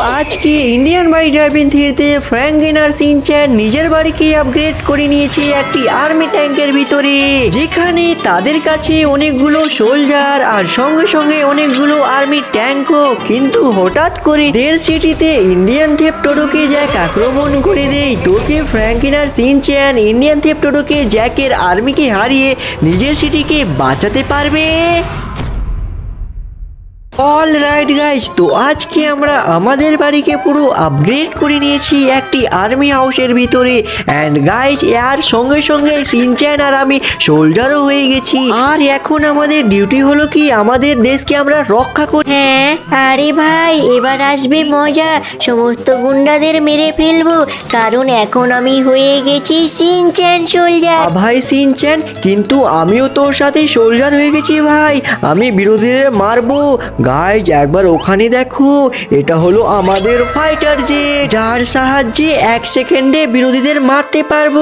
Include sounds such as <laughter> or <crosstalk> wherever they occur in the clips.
আজকে Indian bike driving থিয়েতে Franklin আর সিনচ্যান নিজের বাড়িকে আপগ্রেড করে নিয়েছে একটি আর্মি ট্যাঙ্কের ভিতরে। যেখানে তাদের কাছে অনেকগুলো সোলজার আর সঙ্গে সঙ্গে অনেকগুলো আর্মি ট্যাঙ্কও কিন্তু হঠাৎ করে দের সিটিতে ইন্ডিয়ান থেপটোডোকে জ্যাক আক্রমণ করে দেয়। তোকে ফ্র্যাঙ্কিন আর সিনচ্যান ইন্ডিয়ান থেপটোডোকে জ্যাকের আর্মিকে হারিয়ে নিজের সিটিকে বাঁচাতে পারবে? অল রাইট গাইস তো আজকে আমরা আমাদের বাড়িকে পুরো আপগ্রেড করে নিয়েছি একটি আর্মি হাউসের ভিতরে। অ্যান্ড গাইস এর সঙ্গে সঙ্গে সিনচ্যান আর আমি সোলজারও হয়ে গেছি। আর এখন আমাদের ডিউটি হলো কি? আমাদের দেশকে আমরা রক্ষা করি হ্যাঁ আরে ভাই এবার আসবে মজা। সমস্ত গুন্ডাদের মেরে ফেলব। কারণ এখন আমি হয়ে গেছি সিনচ্যান সোলজার ভাই সিনচ্যান কিন্তু আমিও তোর সাথে সোলজার হয়ে গেছি ভাই। আমি বিরোধীদের মারবো। গাইজ একবার ওখানে দেখো। এটা হলো আমাদের ফাইটার যে যার সাহায্যে এক সেকেন্ডে বিরোধীদের মারতে পারব।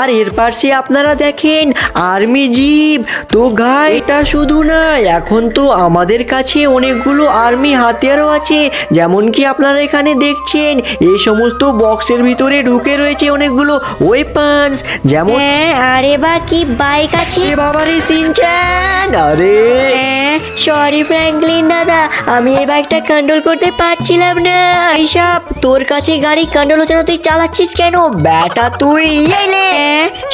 আর এর পাশে আপনারা দেখেন আর্মি জিপ তো গাই এটা শুধু না এখন তো আমাদের কাছে অনেকগুলো আর্মি হাতিয়ারও আছে। যেমন কি আপনারা এখানে দেখছেন এই সমস্ত বক্সের ভিতরে ঢুকে রয়েছে অনেকগুলো ওয়েপন্স যেমন হ্যাঁ আরে বা কি বাইক আছে? বাবারে সিনচ্যান আরে! সরি ফ্র্যাঙ্কলিন দাদা আমি এই বাইকটা কন্ট্রোল করতে পারছিলাম না। এইসব তোর কাছে গাড়ি কান্ডল হচ্ছে না তুই চালাচ্ছিস কেন? ব্যাটা তুই এলে।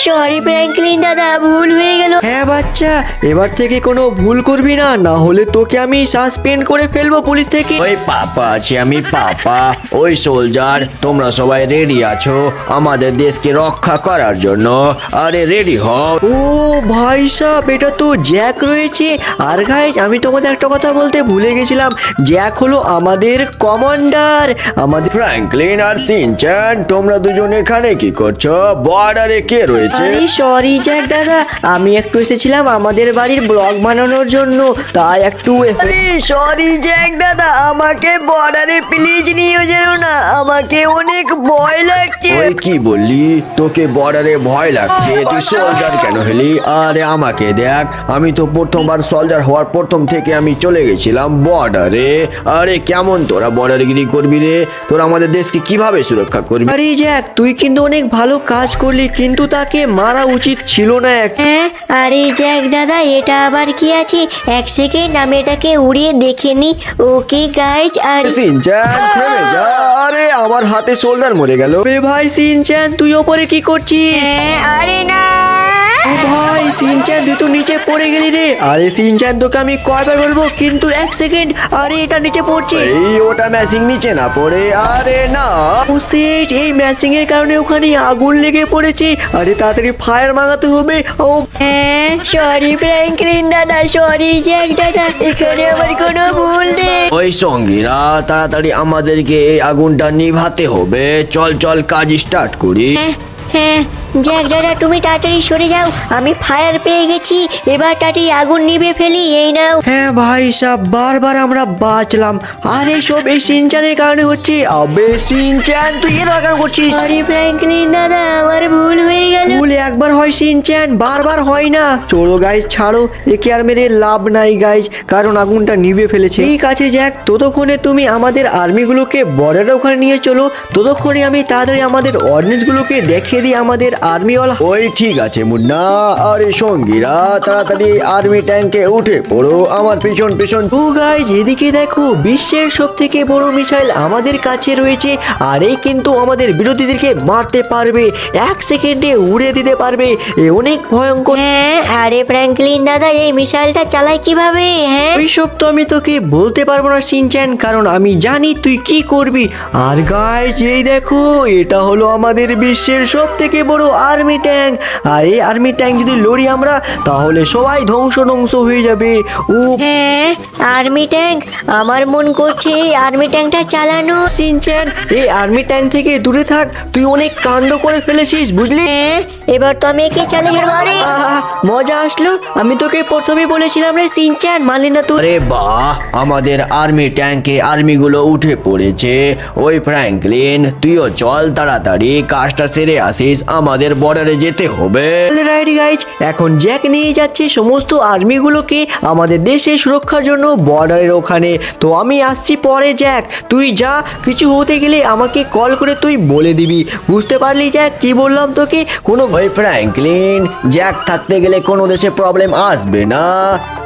সরি ফ্র্যাঙ্কলিন দাদা ভুল হয়ে গেল। হ্যাঁ বাচ্চা এবার থেকে কোনো ভুল করবি না। না হলে তোকে আমি সাসপেন্ড করে ফেলব পুলিশ থেকে। ওই পাপা আছি আমি পাপা। ওই সোলজার তোমরা সবাই রেডি আছো আমাদের দেশকে রক্ষা করার জন্য? আরে রেডি হও। ও ভাই সাহেব এটা তো জ্যাক রয়েছে। আর গাইজ আমি তোমাদের একটা কথা বলতে ভুলে গেছিলাম জ্যাক হলো আমাদের কমান্ডার। আমাদের ফ্র্যাঙ্কলিন আর সিনচান তোমরা দুজন এখানে কি করছ? বর্ডারে কে রয়েছে? আরে সরি জ্যাক দাদা। আমি একটু এসেছিলাম আমাদের বাড়ির ব্লগ বানানোর জন্য তাই একটু সরি জ্যাক দাদা আমাকে বর্ডারে প্লিজ নিয়ে যেন না। আমাকে অনেক ভয় লাগছে। ওই কি বললি? তোকে বর্ডারে ভয় লাগছে? তুই সোলজার কেন হলি? আরে আমাকে দেখ আমি তো প্রথমবার সোলজার হওয়ার প্রথম থেকে আমি চলে গেছিলাম বর্ডারে। আরে কেমন তোরা বর্ডারে গিরি করবি রে? তোরা আমাদের দেশকে কীভাবে সুরক্ষা করবি? আরে জ্যাক তুই কিন্তু অনেক ভালো কাজ করলি কিন্তু তাকে মারা উচিত ছিল না এক হ্যাঁ আরে জ্যাক দাদা এটা আবার কি আছে? এক সেকেন্ড আমি এটাকে উড়িয়ে দেখে নি। ওকে গাইজ আর সিনচান থেমে যা। আরে আমার হাতে সোল্ডার মরে গেল। রে ভাই সিনচান তুই ওপরে কি করছিস? হ্যাঁ, আরে না। ও ভাই সিনচ্যান তুই তো নিচে পড়ে গেলি রে। আরে সিনচ্যান তোকে আমি কয়বার বলব কিন্তু এক সেকেন্ড। আরে এটা নিচে পড়ছে। এই ওটা ম্যাচিং নিচে না পড়ে। আরে না। ও এই ম্যাচিং এর কারণে ওখানে আগুন লেগে পড়েছে। আরে তাড়াতাড়ি ফায়ার মাগাতে হবে। ও হ্যাঁ সরি ফ্র্যাঙ্কলিন দাদা সরি জ্যাক দাদা এখানে আমার কোনো ভুল নেই। ওই সঙ্গীরা তাড়াতাড়ি আমাদেরকে এই আগুনটা নিভাতে হবে। চল চল কাজ স্টার্ট করি। হ্যাঁ হ্যাঁ। জ্যাক দাদা তুমি তাড়াতাড়ি সরে যাও। আমি ফায়ার পেয়ে গেছি। এবার তাড়াতাড়ি আগুন নিভে ফেলি এই নাও। হ্যাঁ ভাই সব বারবার আমরা বাঁচলাম। আর সব এই সিনচানের কারণে হচ্ছে আবে সিনচান তুই এর কেন করছিস? সরি ফ্র্যাঙ্কলিন দাদা আমার ভুল হয়ে গেল। ভুল একবার হয় সিনচ্যান বারবার হয় না। চলো গাইজ ছাড়ো একে আর মেরে লাভ নাই গাইজ কারণ আগুনটা নিভে ফেলেছে। ঠিক আছে জ্যাক ততক্ষণে তুমি আমাদের আর্মিগুলোকে বর্ডারের ওখানে নিয়ে চলো। ততক্ষণে আমি তাড়াতাড়ি আমাদের অর্ডিনেন্সগুলোকে দেখিয়ে দিই আমাদের আর্মিওয়ালা ওই ঠিক আছে মুন্না। আরে সঙ্গীরা তাড়াতাড়ি আর্মি ট্যাঙ্কে উঠে পড়ো আমার পিছন পিছন। ও গাইজ এদিকে দেখো বিশ্বের সব থেকে বড় মিসাইল আমাদের কাছে রয়েছে আর এই কিন্তু আমাদের বিরোধীদেরকে মারতে পারবে এক সেকেন্ডে উড়ে দিতে পারবে এ অনেক ভয়ঙ্কর। হ্যাঁ আরে ফ্র্যাঙ্কলিন দাদা এই মিসাইলটা চালায় কীভাবে হ্যাঁ? ওইসব তো আমি তোকে বলতে পারব না সিনচ্যান কারণ আমি জানি তুই কি করবি। আর গাইজ এই দেখো এটা হলো আমাদের বিশ্বের সব থেকে বড় আর্মি ট্যাঙ্ক। আর এই আর্মি ট্যাঙ্ক যদি লড়ি আমরা তাহলে সবাই ধ্বংস ধ্বংস হয়ে যাবে। ও হ্যাঁ আর্মি ট্যাঙ্ক। আমার মন করছে এই আর্মি ট্যাঙ্কটা চালানো। সিনচ্যান এই আর্মি ট্যাঙ্ক থেকে দূরে থাক। তুই অনেক কাণ্ড করে ফেলেছিস বুঝলি? হ্যাঁ এবার তো আমি একে চালিয়ে আরে। মজা আসলো। আমি তোকে প্রথমে বলেছিলাম রে সিনচ্যান মানলি না তুই? আরে বাহ আমাদের আর্মি ট্যাঙ্কে আর্মিগুলো উঠে পড়েছে। ওই ফ্র্যাঙ্কলিন তুইও চল তাড়াতাড়ি কাজটা সেরে আসিস আমাদের আমাদের বর্ডারে যেতে হবে। রাইট গাইজ এখন জ্যাক নিয়ে যাচ্ছে সমস্ত আর্মিগুলোকে আমাদের দেশে সুরক্ষার জন্য বর্ডারের ওখানে। তো আমি আসছি পরে জ্যাক তুই যা, কিছু হতে গেলে আমাকে কল করে তুই বলে দিবি। বুঝতে পারলি জ্যাক কি বললাম তোকে? কোনো ওই ফ্র্যাঙ্কলিন জ্যাক থাকতে গেলে কোনো দেশে প্রবলেম আসবে না।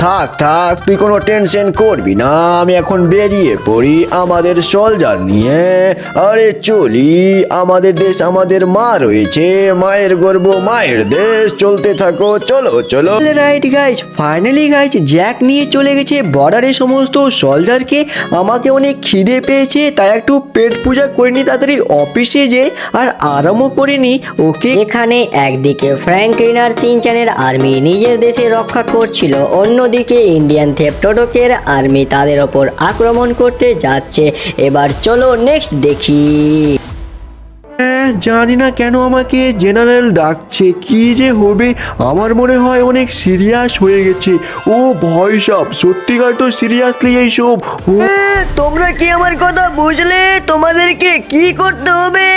থাক থাক, তুই কোনো টেনশন করবি না। আমি এখন বেরিয়ে পড়ি আমাদের সোলজার নিয়ে। আরে চলি, আমাদের দেশ আমাদের মা রয়েছে মায়ের গর্ব মায়ের দেশ চলতে থাকো চলো চলো। Right guys finally guys Jack নিয়ে চলে গেছে বর্ডারে সমস্ত সলজারকে আমাকে অনেক খিদে পেয়েছে তাই একটু পেট পূজা করে নি তাড়াতাড়ি অফিসে যে আর আরামও করে নি ওকে এখানে একদিকে ফ্র্যাঙ্কলিন আর সিনচানের আর্মি নিজের দেশে রক্ষা করছিল অন্যদিকে ইন্ডিয়ান থেপ্টোডকের আর্মি তাদের ওপর আক্রমণ করতে যাচ্ছে। এবার চলো নেক্সট দেখি। জানি না কেন আমাকে জেনারেল ডাকছে। কি যে হবে? আমার মনে হয় অনেক সিরিয়াস হয়ে গেছে। ও ভয় সব সত্যিকার তো সিরিয়াসলি এইসব ও তোমরা কি আমার কথা বুঝলে? তোমাদেরকে কি করতে হবে?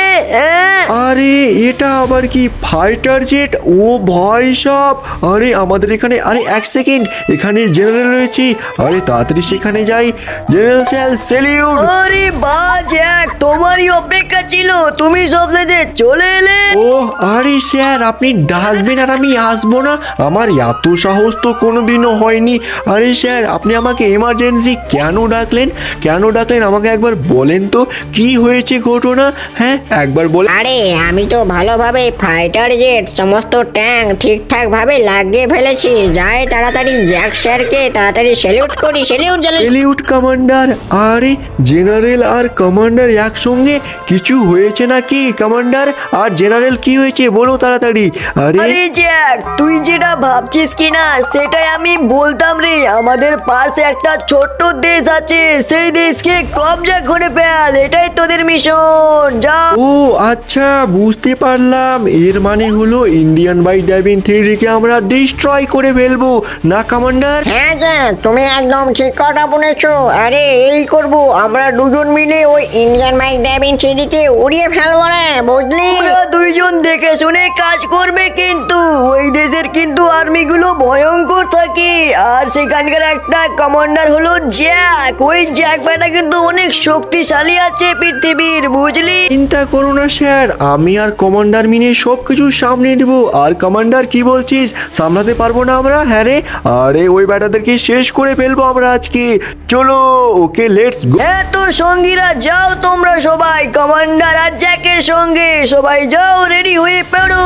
আরে এটা আবার কি ফাইটার জেট ও ভয় সব আরে আমাদের এখানে আরে এক সেকেন্ড এখানে জেনারেল রয়েছে। আরে তাড়াতাড়ি সেখানে যাই। জেনারেল স্যার সেলিউট আরে বাজ এক তোমারই অপেক্ষা ছিল। তুমি সব যে চলে এলে ও আরে স্যার আপনি ডাকবেন আর আমি আসব না। আমার এত সাহস তো কোনোদিনও হয়নি। আরে স্যার আপনি আমাকে এমার্জেন্সি কেন ডাকলেন? কেন ডাকলেন আমাকে একবার বলেন তো কি হয়েছে ঘটনা? হ্যাঁ একবার বলে আরে আমি তো ভালোভাবে ফাইটার জেট সমস্ত ট্যাঙ্ক ঠিকঠাক ভাবে লাগিয়ে ফেলেছি। যাই তাড়াতাড়ি জ্যাক স্যারকে তাড়াতাড়ি সেলিউট করি সেলিউট এলিউট কমান্ডার আরে জেনারেল আর কমান্ডার একসঙ্গে? কিছু হয়েছে নাকি? কমান্ডার আর জেনারেল কি হয়েছে বলো তাড়াতাড়ি। আরে আরে জ্যাক তুই যেটা ভাবছিস কি না সেটাই আমি বলতাম রে। আমাদের পাশে একটা ছোট্ট দেশ আছে সেই দেশকে কবজা করে ফেল। এটাই তোদের মিশন যা। ও আচ্ছা বুঝতে পারলাম। এর মানে হলো ইন্ডিয়ান বাই ড্রাইভিং থ্রিডিকে আমরা ডিস্ট্রয় করে ফেলব না কমান্ডার? হ্যাঁ জ্যাক তুমি একদম ঠিক কথা বলেছ। আরে এই করব। আমরা দুজন মিলে ওই ইন্ডিয়ান বাইক ড্রাইভিং সিঁড়িকে উড়িয়ে ফেলব রে। বুঝলি। দুইজন দেখে শুনে কাজ করবে কিন্তু। ওই দেশের কিন্তু আর্মিগুলো ভয়ঙ্কর থাকে। আর সেখানকার একটা কমান্ডার হলো জ্যাক ওই জ্যাক ব্যাটা কিন্তু অনেক শক্তিশালী আছে পৃথিবীর বুঝলি? চিন্তা করো না স্যার। আমি আর কমান্ডার মিলে সব কিছু সামনে দেব আর কমান্ডার কি বলছিস? সামলাতে পারব না আমরা হ্যাঁ রে? আরে ওই ব্যাটাদেরকে শেষ করে ফেলব আমরা আজকে। চলো ওকে লেটস গো হ্যাঁ তো সঙ্গীরা যাও তোমরা সবাই। কমান্ডার আর জ্যাকের সঙ্গে। সবাই যাও রেডি হয়ে পড়ো।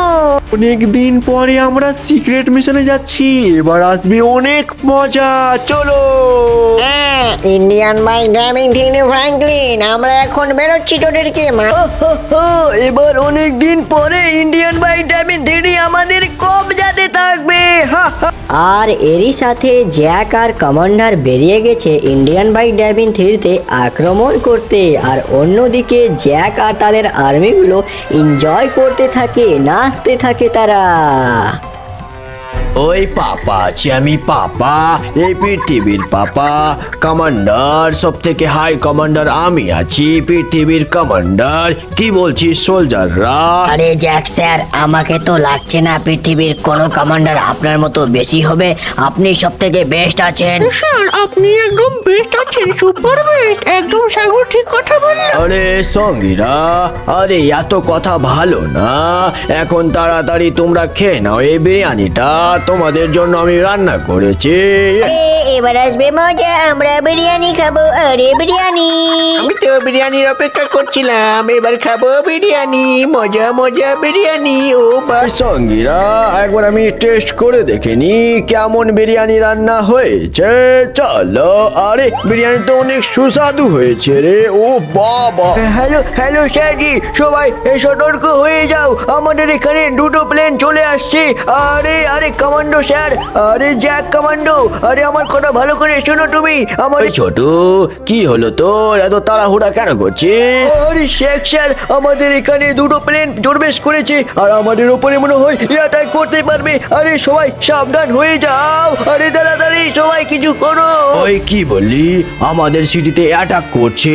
অনেক দিন পরে আমরা সিক্রেট মিশনে যাচ্ছি। এবার আসবে অনেক মজা। চলো। হ্যাঁ ইন্ডিয়ান বাইক ড্রাইভিং থিনি ফ্র্যাঙ্কলিন আমরা এখন বেরোচ্ছি তোদেরকে এবার অনেক দিন পরে ইন্ডিয়ান বাইক ড্রাইভিং থিনি আমাদের আর এরই সাথে জ্যাক আর কমান্ডার বেরিয়ে গেছে ইন্ডিয়ান বাইক ড্রাইভিং থ্রিতে আক্রমণ করতে। আর অন্যদিকে জ্যাক আর তাদের আর্মিগুলো এনজয় করতে থাকে, নাচতে থাকে তারা। ওই পাপা আছি আমি পাপা এই পৃথিবীর পাপা কমান্ডার সব থেকে হাই কমান্ডার আমি আছি পৃথিবীর কমান্ডার কি বলছিস সোলজাররা? আরে জ্যাক স্যার আমাকে তো লাগছে না পৃথিবীর কোনো কমান্ডার আপনার মতো বেশি হবে। আপনি সব থেকে বেস্ট আছেন। স্যার আপনি একদম বেস্ট আছেন সুপার বেস্ট। একদম সাগর ঠিক কথা বললেন। আরে সঙ্গীরা আরে এত কথা ভালো না। এখন তাড়াতাড়ি তোমরা খেয়ে নাও এই বিরিয়ানিটা। তোমাদের জন্য আমি রান্না করেছি। এবার আসবে মজা আমরা বিরিয়ানি খাব। আরে বিরিয়ানি। আমি তো বিরিয়ানির অপেক্ষা করছিলাম এবার খাব বিরিয়ানি মজা মজা বিরিয়ানি ও বা। সঙ্গীরা একবার আমি টেস্ট করে দেখিনি কেমন বিরিয়ানি রান্না হয়েছে। চলো আরে বিরিয়ানি তো অনেক সুস্বাদু হয়েছে রে ও বাবা। হ্যালো হ্যালো স্যারজি সবাই এ সতর্ক হয়ে যাও। আমাদের এখানে দুটো প্লেন চলে আসছে। আরে আরে কমান্ডো স্যার। আরে জ্যাক কমান্ডো আরে আমার কথা ভালো করে শোনো তুমি। আমার ছোট কি হলো তোর? এত তাড়াহুড়া কেন করছিস? আরে শেখ স্যার আমাদের এখানে দুটো প্লেন জোরবেশ করেছে আর আমাদের ওপরে মনে হয় অ্যাটাক করতে পারবে। আরে সবাই সাবধান হয়ে যাও। আরে তাড়াতাড়ি সবাই কিছু করো। ওই কি বললি? আমাদের সিটিতে অ্যাটাক করছে।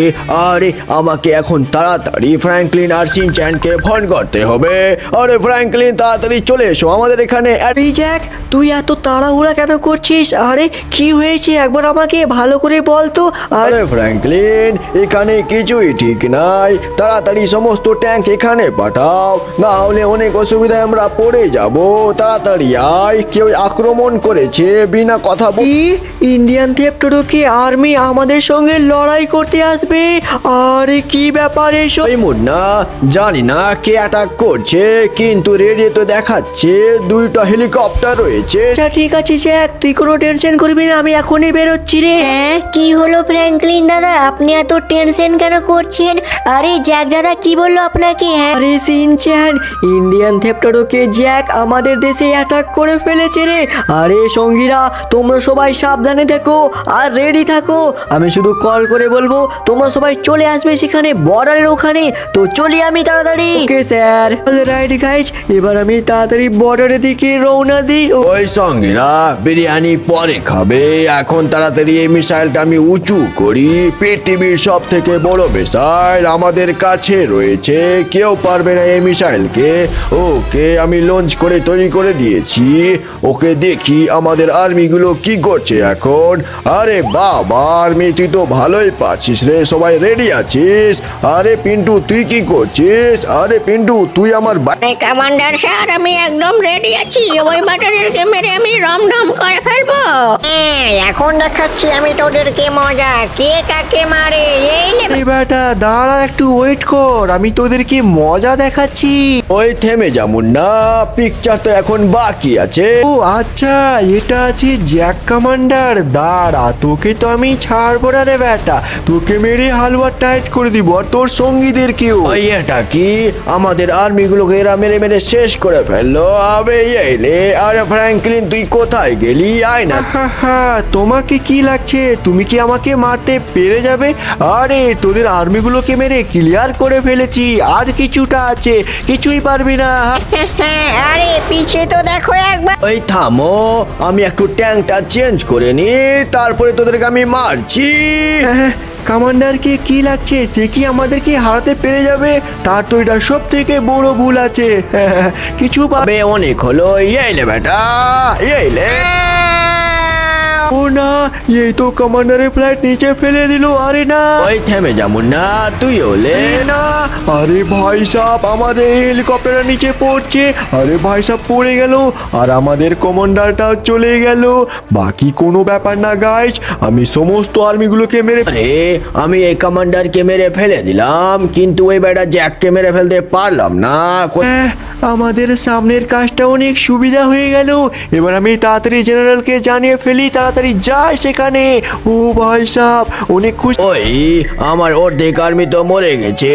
আরে আমাকে এখন তাড়াতাড়ি ফ্র্যাঙ্কলিন আর সিনচ্যানকে ফোন করতে হবে। আরে ফ্র্যাঙ্কলিন তাড়াতাড়ি চলে এসো। আমাদের এখানে আরে জ্যাক তুই এত তাড়াহুড়া কেন করছিস? আরে কি হয়েছে? একবার আমাকে ভালো করে বল তো। আরে ফ্র্যাঙ্কলিন এখানে কিছুই ঠিক নাই। তাড়াতাড়ি সমস্ত ট্যাঙ্ক এখানে পাঠাও। না হলে অনেক অসুবিধায় আমরা পড়ে যাব। তাড়াতাড়ি আয়। কেউ আক্রমণ করেছে বিনা কথা বল কি? ইন্ডিয়ান থেপ্টোরোকে আর্মি আমাদের সঙ্গে লড়াই করতে আসবে? আরে কি ব্যাপার এসব? মুন্না জানি না কে অ্যাটাক করছে কিন্তু রেডিও তো দেখাচ্ছে দুইটা হেলিকপ্টার রয়েছে। আচ্ছা ঠিক আছে জ্যাক তুই কোনো টেনশন করবি না আমি এখনই বেরোচ্ছি রে। হ্যাঁ কি হলো ফ্র্যাঙ্কলিন দাদা? আপনি এত টেনশন কেন করছেন? আরে জ্যাক দাদা কি বলল আপনাকে হ্যাঁ? আরে সিনচ্যান ইন্ডিয়ান থেপ্টোরোকে জ্যাক আমাদের দেশে অ্যাটাক করে ফেলেছে রে। আরে সঙ্গীরা তোমরা সবাই সাবধানে দেখো আর রেডি থাকো। আমি শুধু কল করে বলব তোমরা সবাই চলে আসবে সেখানে বর্ডারের ওখানে। তো চলি আমি তাড়াতাড়ি। ওকে স্যার রাইট গাইজ এবার আমি তাড়াতাড়ি বর্ডারের দিকে রওনা দিই। ওই সঙ্গীরা বিরিয়ানি পরে খাবে। এখন তাড়াতাড়ি এই মিসাইলটা আমি উঁচু করি। পৃথিবীর সব থেকে বড় মিসাইল আমাদের কাছে রয়েছে। কেউ পারবে না এই মিসাইলকে। ওকে আমি লঞ্চ করে তৈরি করে দিয়েছি। ওকে দেখি আমাদের আর্মিগুলো কি করছে এখন। আরে বাবা আর্মি তুই তো ভালোই পারছিস রে। সবাই রেডি আছিস? আরে পিন্টু তুই কি করছিস? আরে পিন্টু তুই আমার কমান্ডার স্যার আমি একদম রেডি আছি। ওই বাটারকে মেরে আমি রমধম করে ফেলব। হ্যাঁ এখন দেখাচ্ছি আমি তোদেরকে মজা। কে কাকে মারে? এই লে এই বেটা দাঁড়া একটু ওয়েট কর। আমি তোদেরকে মজা দেখাচ্ছি। ওই থেমে যেমন না পিকচার তো এখন বাকি আছে। ও আচ্ছা এটা আছে জ্যাক কমান্ডার দাঁড়া তোকে তো আমি ছাড়বো না রে বেটা। তোকে মেরে হালুয়া টাইট করে দিব আর তোর সঙ্গীদেরকেও। ওই এটা কি? আমাদের আর্মিগুলোকে এরা মেরে মেরে শেষ করে ফেলল। আবে এলে আরে ফ্র্যাঙ্কলিন তুই কোথায় গেলি? আয় না। হা হা তোমাকে কি লাগছে? তুমি কি আমাকে মারতে পেরে যাবে? আরে তোদের আর্মিগুলোকে মেরে ক্লিয়ার করে ফেলেছি। আর কিছুটা আছে কিছুই পারবি না। <laughs> আরে পিছে তো দেখো একবার। ওই থামো আমি একটু ট্যাঙ্কটা চেঞ্জ করে নি তারপরে তোদেরকে আমি মারছি। হ্যাঁ, কমান্ডারকে কি লাগছে, সে কি আমাদেরকে হারাতে পেরে যাবে? তার তো এটা সব থেকে বড় ভুল আছে। <laughs> কিছু পাবে অনেক হলো। এলে বেটা এলে ও না এই তো কমান্ডারের ফ্লাইট নিচে ফেলে দিল আরে না। ওই থেমে যেমন না তুই আরে না। আরে ভাই সাহ আমাদের হেলিকপ্টারটা নিচে পড়ছে। আরে ভাই সাহ পড়ে গেল। আর আমাদের কমান্ডারটাও চলে গেল। বাকি কোনো ব্যাপার না গাইস আমি সমস্ত আর্মিগুলোকে মেরে আরে আমি এই কমান্ডারকে মেরে ফেলে দিলাম কিন্তু ওই বেটা জ্যাককে মেরে ফেলতে পারলাম না। হ্যাঁ, আমাদের সামনের কাজটা অনেক সুবিধা হয়ে গেল। এবার আমি তাড়াতাড়ি জেনারেলকে জানিয়ে ফেলি তাড়াতাড়ি যাই সেখানে। ও ভাই সাহ অনেক খুশি। ওই আমার অর্ধেক আর্মি তো মরে গেছে।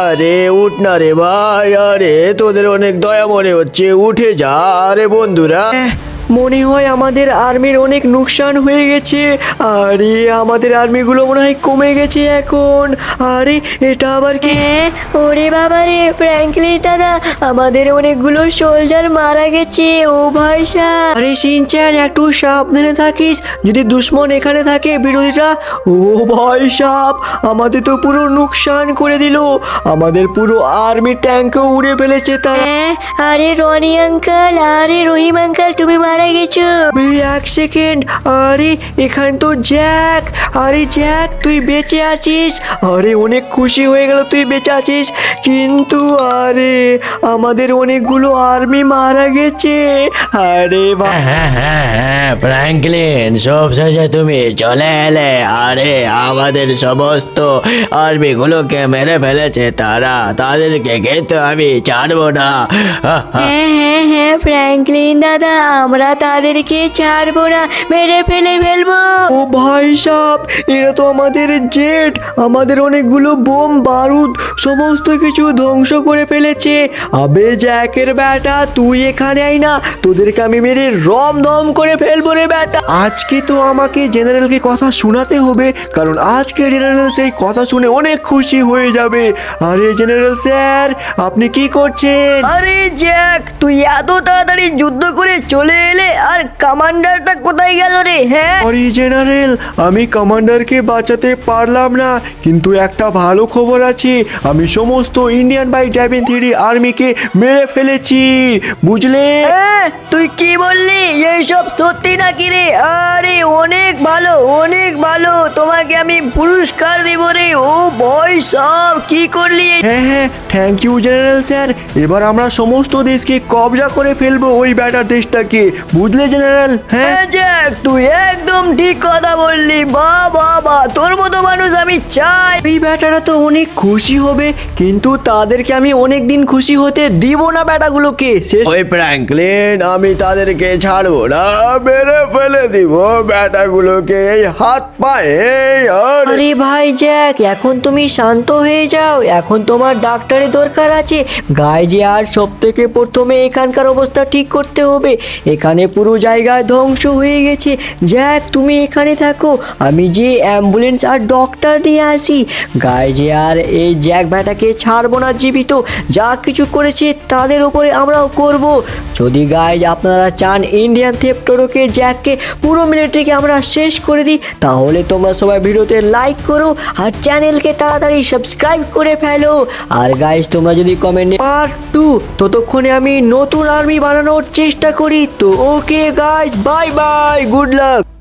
আরে উঠ না রে ভাই আরে তোদের অনেক দয়া মনে হচ্ছে। উঠে যা আরে বন্ধুরা। হ্যাঁ, মনে হয় আমাদের আর্মির অনেক নুকসান হয়ে গেছে। আরে আমাদের আর্মিগুলো মনে হয় কমে গেছে এখন। আরে এটা আবার কি? হ্যাঁ ওরে বাবা রে ফ্র্যাঙ্কলি দাদা আমাদের অনেকগুলো সোলজার মারা গেছে ও ভাই আরে সিনচ্যান একটু সাবধানে থাকিস। যদি দুশ্মন এখানে থাকে বিরোধীরা ও ভয় সাপ। আমাদের তো পুরো নুকসান করে দিল। আমাদের পুরো আর্মি ট্যাঙ্কও উড়ে ফেলেছে তারা। হ্যাঁ আরে রনি আঙ্কেল আরে রহিম আঙ্কেল তুমি মারা গেছো। এই এক সেকেন্ড আরে এখানে তো জ্যাক। আরে জ্যাক তুই বেঁচে আছিস? আরে অনেক খুশি হয়ে গেল তুই বেঁচে আছিস। কিন্তু আরে আমাদের অনেকগুলো আর্মি মারা গেছে। আরে হ্যাঁ হ্যাঁ হ্যাঁ ফ্র্যাঙ্কলিন সব শেষে তুমি চলে এলে। আরে আমাদের সমস্ত আর্মিগুলোকে মেরে ফেলেছে তারা। তাদেরকে কিন্তু আমি ছাড়বো না। হ্যাঁ হ্যাঁ হ্যাঁ ফ্র্যাঙ্কলিন দাদা আমরা আমরা তাদেরকে ছাড়বো না মেরে ফেলে ফেলব। ও ভাই সাহ এরা তো আমাদের জেট আমাদের অনেকগুলো বোম বারুদ সমস্ত কিছু ধ্বংস করে ফেলেছে। আবে জ্যাকের ব্যাটা তুই এখানে আই না তোদেরকে আমি মেরে রম দম করে ফেলব রে ব্যাটা আজকে তো আমাকে জেনারেলকে কথা শোনাতে হবে কারণ আজকে জেনারেল সেই কথা শুনে অনেক খুশি হয়ে যাবে। আরে জেনারেল স্যার আপনি কি করছেন? আরে জ্যাক তুই এত তাড়াতাড়ি যুদ্ধ করে চলে এলে আর কমান্ডারটা কোথায় গেল রে হ্যাঁ? সরি জেনারেল আমি কমান্ডারকে বাঁচাতে পারলাম না কিন্তু একটা ভালো খবর আছে আমি সমস্ত ইন্ডিয়ান বাই ড্যাবিন থ্রি আর্মিকে মেরে ফেলেছি বুঝলে? হ্যাঁ, তুই কি বললি? এইসব সত্যি নাকি রে? আরে অনেক ভালো অনেক ভালো তোমাকে আমি পুরস্কার দেব রে। ও বয় সব কি করলি হ্যাঁ হ্যাঁ থ্যাংক ইউ জেনারেল স্যার এবার আমরা সমস্ত দেশকে কবজা করে ফেলব ওই ব্যাটার দেশটাকে বুঝলে জেনারেল হ্যাঁ হ্যাঁ জ্যাক তুই একদম ঠিক কথা বললি। বা বা বা তোর মতো মানুষ আমি চাই। এই ব্যাটারা তো অনেক খুশি হবে কিন্তু তাদেরকে আমি অনেক দিন খুশি হতে দিব না ব্যাটাগুলোকে শেষ ওই ফ্র্যাঙ্কলিন আমি তাদেরকে ছাড়বো না মেরে ফেলে দিব বেটাগুলোকে এই হাত পায়ে আরে ভাই জ্যাক এখন তুমি শান্ত হয়ে যাও এখন তোমার ডাক্তারের দরকার আছে। গায়ে যে আর সব থেকে প্রথমে এখানকার অবস্থা ঠিক করতে হবে এখানে পুরো জায়গায় ধ্বংস হয়ে গেছে। জ্যাক তুমি এখানে থাকো। আমি যে অ্যাম্বুলেন্স আর ডক্টর নিয়ে আসি। গায়ে আর এই জ্যাক ভাটাকে ছাড়বো না জীবিত। যা কিছু করেছে তাদের উপরে আমরাও করব। যদি গাইজ আপনারা চান ইন্ডিয়ান থেপ্টোরোকে জ্যাককে পুরো মিলিটারিকে আমরা শেষ করে দিই, তাহলে তোমরা সবাই ভিডিওতে লাইক করো আর চ্যানেলকে তাড়াতাড়ি সাবস্ক্রাইব করে ফেলো। আর গাইজ তোমরা যদি কমেন্টে পার্ট টু ততক্ষণে আমি নতুন আর্মি বানানোর চেষ্টা করি। তো okay guys bye bye good luck